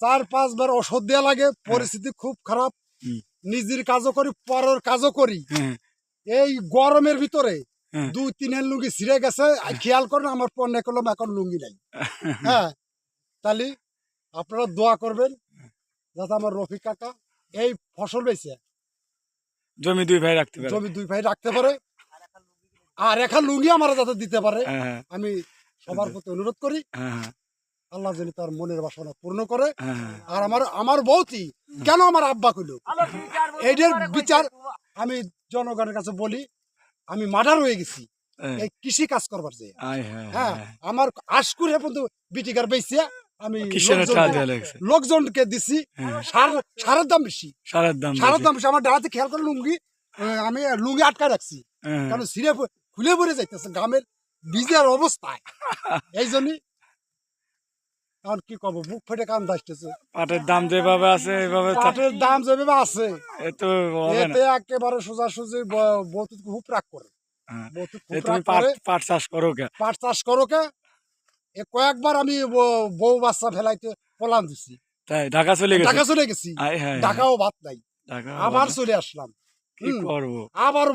চার পাঁচবার ওষুধ দেওয়া লাগে পরিস্থিতি খুব খারাপ। নিজের কাজও করি পরের কাজও করি। হ্যাঁ। এই গরমের ভিতরে হ্যাঁ। দুই তিনের লুঙ্গি ছিঁড়ে গেছে খেয়াল করেন আমার পণ্য কলম এখন লুঙ্গি নাই। হ্যাঁ তাহলে আপনারা দোয়া করবেন যাতে আমার রফিক কাকা এই ফসল বেছে। জমি দুই ভাই রাখতে পারে। জমি দুই ভাই রাখতে পারে আর এখন লুঙ্গি আমার যাতে দিতে পারে হ্যাঁ আমি সবার প্রতি অনুরোধ করি। হ্যাঁ। আল্লাহ যেন তার মনের বাসনা পূর্ণ করে। হ্যাঁ। আর আমার আমার বৌতি কেন আমার আব্বা কইল? এইটার বিচার আমি জনগণের কাছে বলি আমি মার্ডার হয়ে গেছি। এই কৃষি কাজ করবার যে। হ্যাঁ আমার আশকুর হে পর্যন্ত বিটিকার বেশি আমি লোকজনকে- দিছি। হ্যাঁ। সার সারের দাম বেশি। সারের দাম সারের বেশি। দাম বেশি। আমার ডালাতে খেয়াল করে লুঙ্গি আমি লুঙ্গি আটকা রাখছি। হ্যাঁ, কারণ ছিঁড়ে প- খুলে পড়ে যাইতেছে গ্রামের বীজের অবস্থায়। এই জন্যই এখন কি করব? বুক ফেটে কান দাসতেছে। পাটের দাম যেভাবে আছে এইভাবে পাটের দাম যেভাবে আছে এ তো হবে না। এতে একেবারে সোজাসুজি বহুত খুব রাগ করে। হ্যাঁ। তুমি পাট চাষ করো কে? পাট চাষ করো কে? এ কয়েকবার আমি বউ বাচ্চা ফেলাইতে পলান দিছি। তাই ঢাকা চলে গেছে? ঢাকা চলে গেছি। ঢাকাও ভাত নাই। আবার চলে আসলাম। কি করব? আবার